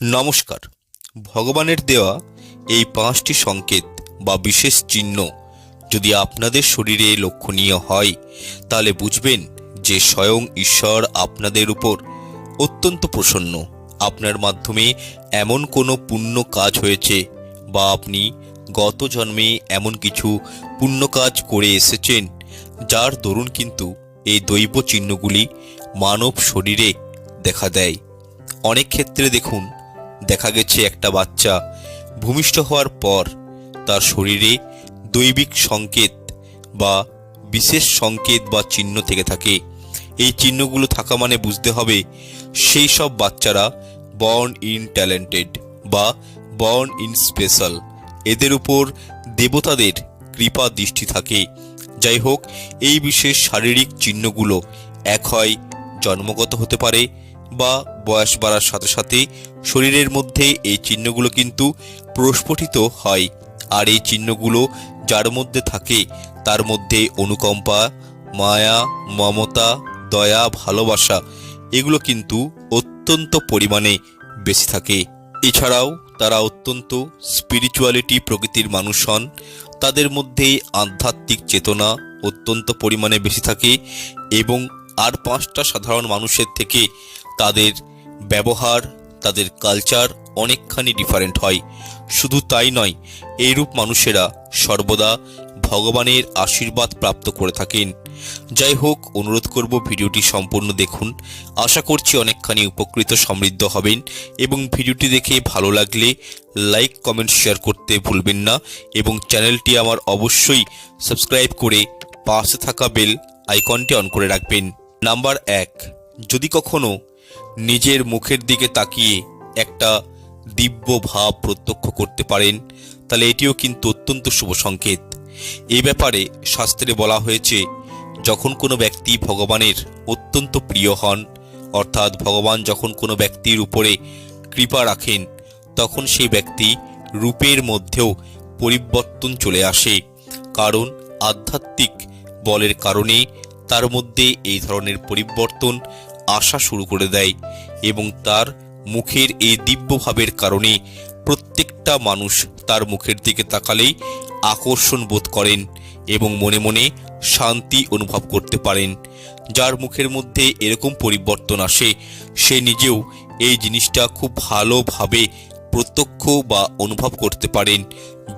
নমস্কার। ভগবানের দেওয়া এই পাঁচটি সংকেত বা বিশেষ চিহ্ন যদি আপনাদের শরীরে লক্ষণীয় হয়, তাহলে বুঝবেন যে স্বয়ং ঈশ্বর আপনাদের উপর অত্যন্ত প্রসন্ন। আপনার মাধ্যমে এমন কোনো পুণ্য কাজ হয়েছে বা আপনি গত জন্মে এমন কিছু পুণ্য কাজ করে এসেছেন, যার দরুন কিন্তু এই দৈব চিহ্নগুলি মানব শরীরে দেখা দেয়। অনেক ক্ষেত্রে দেখুন দেখা গেছে একটা বাচ্চা ভূমিষ্ঠ হওয়ার পর তার শরীরে দৈবিক সংকেত বা বিশেষ সংকেত বা চিহ্ন থেকে থাকে। এই চিহ্নগুলো থাকা মানে বুঝতে হবে সেই সব বাচ্চারা বর্ন ইন ট্যালেন্টেড বা বর্ন ইন স্পেশাল এদের উপর দেবতাদের কৃপা দৃষ্টি থাকে। যাই হোক, এই বিশেষ শারীরিক চিহ্নগুলো এক হয় জন্মগত হতে পারে বা বয়স বাড়ার সাথে সাথে শরীরের মধ্যে এই চিহ্নগুলো কিন্তু প্রস্ফুটিত হয়। আর এই চিহ্নগুলো যার মধ্যে থাকে, তার মধ্যে অনুকম্পা, মায়া, মমতা, দয়া, ভালোবাসা, এগুলো কিন্তু অত্যন্ত পরিমাণে বেশি থাকে। এছাড়াও তারা অত্যন্ত স্পিরিচুয়ালিটি প্রকৃতির মানুষ হন। তাদের মধ্যে আধ্যাত্মিক চেতনা অত্যন্ত পরিমাণে বেশি থাকে এবং আর পাঁচটা সাধারণ মানুষের থেকে তাদের ব্যবহার, তাদের কালচার অনেকখানি ডিফারেন্ট হয়। শুধু তাই নয়, এইরূপ মানুষেরা সর্বদা ভগবানের আশীর্বাদ প্রাপ্ত করে থাকেন। যাই হোক, অনুরোধ করব ভিডিওটি সম্পূর্ণ দেখুন। আশা করছি অনেকখানি উপকৃত সমৃদ্ধ হবেন এবং ভিডিওটি দেখে ভালো লাগলে লাইক, কমেন্ট শেয়ার করতে ভুলবেন না এবং চ্যানেলটি আমার অবশ্যই সাবস্ক্রাইব করে পাশে থাকা বেল আইকনটি অন করে রাখবেন। নাম্বার এক, যদি কখনো নিজের মুখের দিকে তাকিয়ে একটা দিব্য ভাব প্রত্যক্ষ করতে পারেন, তাহলে এটিও কিন্তু অত্যন্ত শুভ সংকেত। এই ব্যাপারে শাস্ত্রে বলা হয়েছে, যখন কোনো ব্যক্তি ভগবানের অত্যন্ত প্রিয় হন, অর্থাৎ ভগবান যখন কোনো ব্যক্তির উপরে কৃপা রাখেন, তখন সেই ব্যক্তি রূপের মধ্যেও পরিবর্তন চলে আসে। কারণ আধ্যাত্মিক বলের কারণে তার মধ্যে এই ধরনের পরিবর্তন আসা শুরু করে দেয় এবং তার মুখের এই দিব্য ভাবের কারণে প্রত্যেকটা মানুষ তার মুখের দিকে তাকালেই আকর্ষণ বোধ করেন এবং মনে মনে শান্তি অনুভব করতে পারেন। যার মুখের মধ্যে এরকম পরিবর্তন আসে, সে নিজেও এই জিনিসটা খুব ভালোভাবে প্রত্যক্ষ বা অনুভব করতে পারেন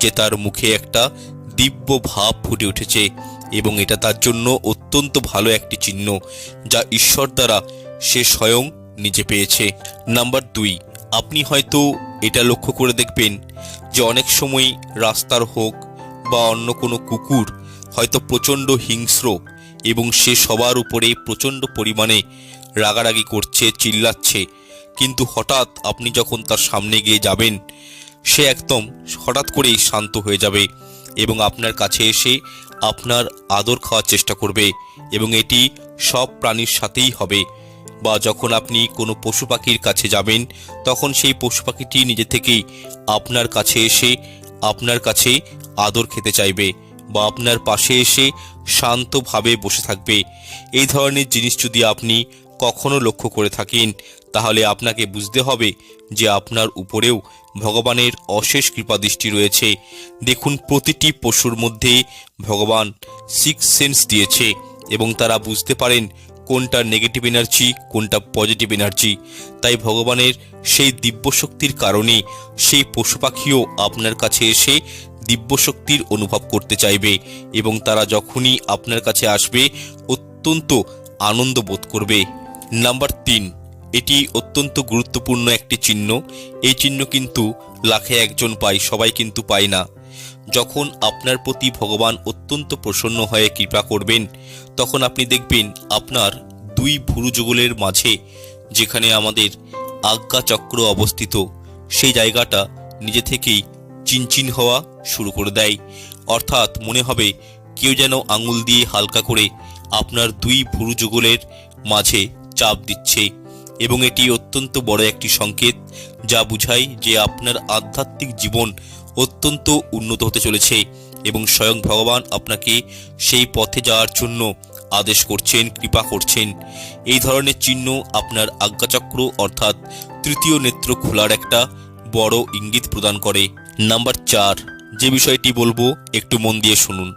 যে তার মুখে একটা দিব্য ভাব ফুটে উঠেছে। এবং এটা তার জন্য অত্যন্ত ভালো একটি চিহ্ন, যা ঈশ্বর দ্বারা সে স্বয়ং নিজে পেয়েছে। নাম্বার দুই, আপনি হয়তো এটা লক্ষ্য করে দেখবেন যে অনেক সময় রাস্তার হোক বা অন্য কোনো কুকুর হয়তো প্রচণ্ড হিংস্র এবং সে সবার উপরে প্রচণ্ড পরিমাণে রাগারাগি করছে, চিল্লাচ্ছে। কিন্তু হঠাৎ আপনি যখন তার সামনে গিয়ে যাবেন, সে একদম হঠাৎ করেই শান্ত হয়ে যাবে এবং আপনার কাছে এসে আপনার আদর খাওয়ার চেষ্টা করবে এবং এটি সব প্রাণীর সাথেই হবে। বা যখন আপনি কোনো পশু পাখির কাছে যাবেন, তখন সেই পশু পাখিটি নিজে থেকেই আপনার কাছে এসে আপনার কাছে আদর খেতে চাইবে বা আপনার পাশে এসে শান্তভাবে বসে থাকবে। এই ধরনের জিনিস যদি আপনি কখনো লক্ষ্য করে থাকেন, তাহলে আপনাকে বুঝতে হবে যে আপনার উপরেও ভগবানের অশেষ কৃপাদৃষ্টি রয়েছে। দেখুন, প্রতিটি পশুর মধ্যে ভগবান সিক্স সেন্স দিয়েছে এবং তারা বুঝতে পারেন কোনটা নেগেটিভ এনার্জি কোনটা পজিটিভ এনার্জি তাই ভগবানের সেই দিব্য শক্তির কারণে সেই পশু পাখিও আপনার কাছে এসে দিব্য শক্তির অনুভব করতে চাইবে এবং তারা যখনই আপনার কাছে আসবে, অত্যন্ত আনন্দ বোধ করবে। নাম্বার তিন এটি অত্যন্ত গুরুত্বপূর্ণ একটি চিহ্ন। এই চিহ্ন কিন্তু লাখে একজন পায়, সবাই কিন্তু পায় না। যখন আপনার প্রতি ভগবান অত্যন্ত প্রসন্ন হয়ে কৃপা করবেন, তখন আপনি দেখবেন আপনার দুই ভুরু যুগলের মাঝে, যেখানে আমাদের আজ্ঞা চক্র অবস্থিত, সেই জায়গাটা নিজে থেকেই চিনচিন হওয়া শুরু করে দেয়। অর্থাৎ মনে হবে কেউ যেন আঙুল দিয়ে হালকা করে আপনার দুই ভুরু যুগলের মাঝে চাপ দিচ্ছে। এবং এটি অত্যন্ত বড় একটি সংকেত যা বুঝায় যে আপনার আধ্যাত্মিক জীবন অত্যন্ত উন্নত হতে চলেছে এবং স্বয়ং ভগবান আপনাকে সেই পথে যাওয়ার জন্য আদেশ করছেন, কৃপা করছেন। এই ধরনের চিহ্ন আপনার আজ্ঞাচক্র অর্থাৎ তৃতীয় নেত্র খোলার একটা বড় ইঙ্গিত প্রদান করে। নাম্বার চার, যে বিষয়টি বলব, একটু মন দিয়ে শুনুন।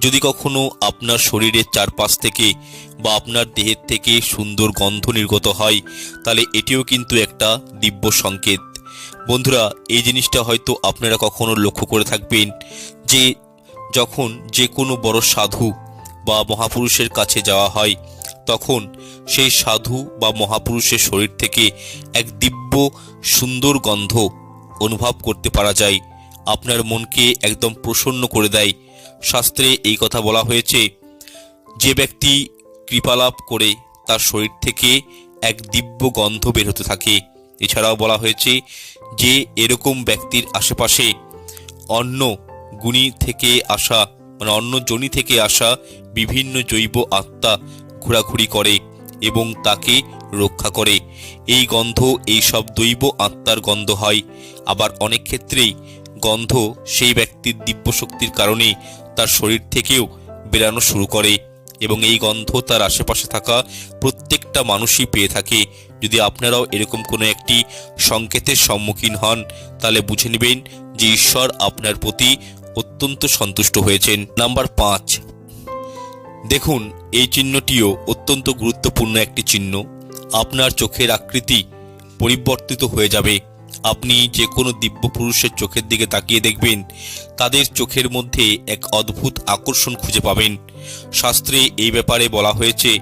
যদি কখনো আপনার শরীরের চারপাশ থেকে বা আপনার দেহের থেকে সুন্দর গন্ধ নির্গত হয়, তাহলে এটিও কিন্তু একটা দিব্য সংকেত। বন্ধুরা, এই জিনিসটা হয়তো আপনারা কখনো লক্ষ্য করে থাকবেন যে যখন যে কোনো বড় সাধু বা মহাপুরুষের কাছে যাওয়া হয়, তখন সেই সাধু বা মহাপুরুষের শরীর থেকে এক দিব্য সুন্দর গন্ধ অনুভব করতে পারা যায়। আপনার মনকে একদম প্রসন্ন করে দেয়। শাস্ত্রে এই কথা বলা হয়েছে, যে ব্যক্তি কৃপালাভ করে তার শরীর থেকে এক দিব্য গন্ধ বের হতে থাকে। এছাড়াও বলা হয়েছে যে এরকম ব্যক্তির আশেপাশে অন্য গুণী থেকে আসা মানে অন্য জনি থেকে আসা বিভিন্ন জৈব আত্মা ঘোরাঘুরি করে এবং তাকে রক্ষা করে। এই গন্ধ, এই সব দৈব আত্মার গন্ধ হয়। আবার অনেক ক্ষেত্রেই গন্ধ সেই ব্যক্তির দিব্য শক্তির কারণে তার শরীর থেকেও বেরানো শুরু করে এবং এই গন্ধ তার আশেপাশে থাকা প্রত্যেকটা মানুষই পেয়ে থাকে। যদি আপনারাও এরকম কোনো একটি সংকেতের সম্মুখীন হন, তাহলে বুঝে নেবেন যে ঈশ্বর আপনার প্রতি অত্যন্ত সন্তুষ্ট হয়েছেন। নাম্বার পাঁচ। দেখুন, এই চিহ্নটিও অত্যন্ত গুরুত্বপূর্ণ একটি চিহ্ন। আপনার চোখের আকৃতি পরিবর্তিত হয়ে যাবে। আপনি যে কোনো দিব্য পুরুষের চোখের দিকে তাকিয়ে দেখবেন, তাদের চোখের মধ্যে এক অদ্ভুত আকর্ষণ খুঁজে পাবেন। শাস্ত্রে এই ব্যাপারে বলা হয়েছে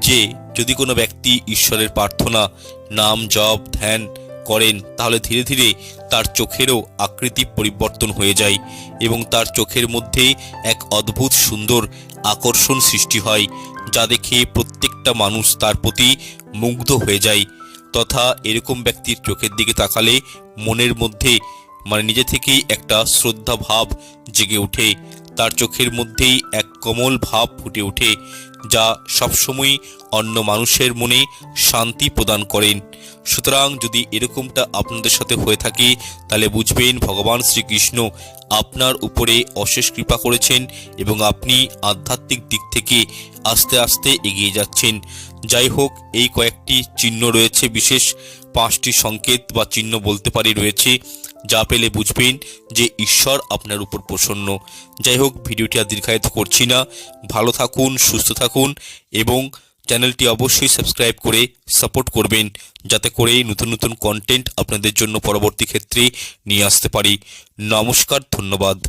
যে, যদি কোনো ব্যক্তি ঈশ্বরের প্রার্থনা, নাম জপ, ধ্যান করেন, তাহলে ধীরে ধীরে তার চোখেরও আকৃতি পরিবর্তন হয়ে যায় এবং তার চোখের মধ্যে এক অদ্ভুত সুন্দর আকর্ষণ সৃষ্টি হয়, যা দেখে প্রত্যেকটা মানুষ তার প্রতি মুগ্ধ হয়ে যায়। তথা এরকম ব্যক্তির চোখের দিকে তাকালে মনের মধ্যে মানে নিজে থেকেই একটা শ্রদ্ধা ভাব জেগে ওঠে। তার চোখের মধ্যেই এক কমল ভাব ফুটে ওঠে, যা সবসময় অন্য মানুষের মনে শান্তি প্রদান করেন। সুতরাং যদি এরকমটা আপনাদের সাথে হয়ে থাকে, তাহলে বুঝবেন ভগবান শ্রীকৃষ্ণ আপনার উপরে অশেষ কৃপা করেছেন এবং আপনি আধ্যাত্মিক দিক থেকে আস্তে আস্তে এগিয়ে যাচ্ছেন। যাই হোক, এই কয়েকটি চিহ্ন রয়েছে, বিশেষ পাঁচটি সংকেত বা চিহ্ন বলতে পারি রয়েছে, যা পেলে বুঝবেন যে ঈশ্বর আপনার উপর প্রসন্ন। যাই হোক, ভিডিওটি আর দীর্ঘায়িত করছি না। ভালো থাকুন, সুস্থ থাকুন এবং চ্যানেলটি অবশ্যই সাবস্ক্রাইব করে সাপোর্ট করবেন, যাতে করে নতুন নতুন কন্টেন্ট আপনাদের জন্য পরবর্তী ক্ষেত্রে নিয়ে আসতে পারি। নমস্কার, ধন্যবাদ।